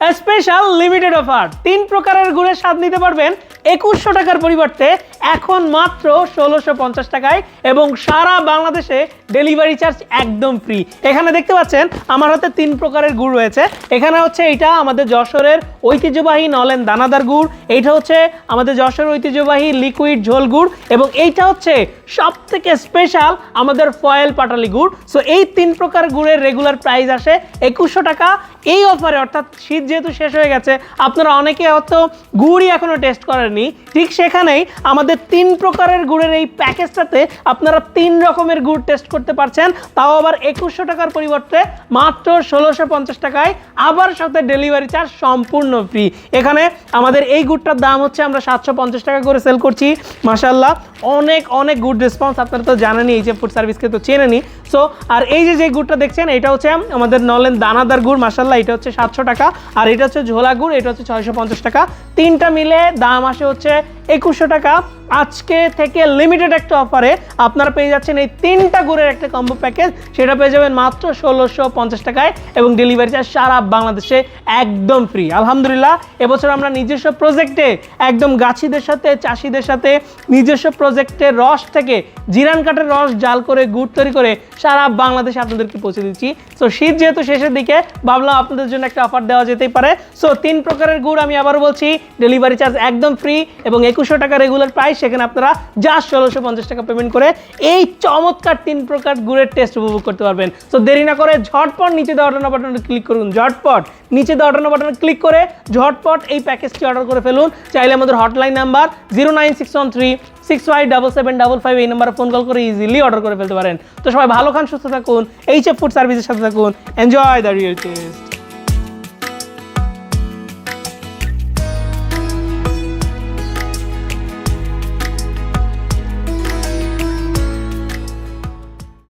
Special limited offer তিন প্রকারের গুড়ের স্বাদ নিতে পারবেন। একুশশো টাকার পরিবর্তে এখন মাত্র ষোলোশো পঞ্চাশ টাকায় এবং সারা বাংলাদেশে ডেলিভারি চার্জ একদম ফ্রি। এখানে দেখতে পাচ্ছেন, আমার হাতে তিন প্রকারের গুড় রয়েছে। এখানে হচ্ছে এটা আমাদের যশোরের ঐতিহ্যবাহী নলেন দানাদার গুড়, এইটা হচ্ছে আমাদের যশোর ঐতিহ্যবাহী লিকুইড ঝোল গুড়, এবং এইটা হচ্ছে সব থেকে স্পেশাল আমাদের ফয়েল পাটালি গুড়। সো এই তিন প্রকার গুড়ের রেগুলার প্রাইস আসে একুশশো টাকা। এই অফারে অর্থাৎ শীত যেহেতু শেষ হয়ে গেছে, আপনারা অনেকে হয়তো গুড়ই এখনও টেস্ট করেননি ঠিক সেখানেই আমাদের তিন প্রকারের গুড়ের এই প্যাকেজটাতে আপনারা তিন রকমের গুড় টেস্ট করতে পারছেন। তাও আবার একুশশো টাকার পরিবর্তে মাত্র ষোলোশো পঞ্চাশ টাকায় আবার সাথে ডেলিভারি চার্জ সম্পূর্ণ ফ্রি এখানে আমাদের এই গুড়টার দাম হচ্ছে আমরা সাতশো পঞ্চাশ টাকা করে সেল করছি। মাসাল্লাহ অনেক অনেক গুড রেসপন্স আপনারা তো জানেনই, এই যে ফুড সার্ভিসকে তো চেনেনি সো আর এই যে যে গুড়টা দেখছেন, এটা হচ্ছে আমাদের নলেন দানাদার গুড় মাসাল্লাহ এটা হচ্ছে সাতশো টাকা। আর এটা হচ্ছে ঝোলা গুড়, এটা হচ্ছে ছয়শো পঞ্চাশ টাকা। তিনটা মিলে দাম আসে হচ্ছে একুশশো টাকা। আজকে থেকে লিমিটেড একটা অফারে আপনারা পেয়ে যাচ্ছেন এই তিনটা গুড়ের একটা কম্বো প্যাকেজ সেটা পেয়ে যাবেন মাত্র ষোলোশো পঞ্চাশ টাকায় এবং ডেলিভারি চার্জ সারা বাংলাদেশে একদম ফ্রি আলহামদুলিল্লাহ, এবছর আমরা নিজস্ব প্রজেক্টে একদম গাছিদের সাথে, চাষিদের সাথে নিজস্ব প্রজেক্টের রস থেকে জিরান কাঠের রস জাল করে, গুড় তৈরি করে সারা বাংলাদেশে আপনাদেরকে পৌঁছে দিচ্ছি। সো শীত যেহেতু শেষের দিকে, ভাবলাম আপনাদের জন্য একটা অফার দেওয়া যেতেই পারে। সো তিন প্রকারের গুড় আমি আবারও বলছি ডেলিভারি চার্জ একদম ফ্রি এবং একুশশো টাকা রেগুলার প্রাইস সেখানে আপনারা যা ষোলোশো পঞ্চাশ টাকা পেমেন্ট করে এই চমৎকার তিন প্রকার গুড়ের টেস্ট উপভোগ করতে পারবেন। তো দেরি না করে ঝটপট নিচে দেওয়া অর্ডার বাটনে ক্লিক করুন, ঝটপট নিচে দেওয়া অর্ডার বাটনে ক্লিক করে ঝটপট এই প্যাকেজটি অর্ডার করে ফেলুন। চাইলে আমাদের hotline number zero nine six one three six five double seven double five এই নাম্বারে ফোন কল করে ইজিলি অর্ডার করে ফেলতে পারেন। তো সবাই ভালো খান, সুস্থ থাকুন এইচ এফ ফুড সার্ভিসের সাথে থাকুন এনজয় দ্য রিয়েল টেস্ট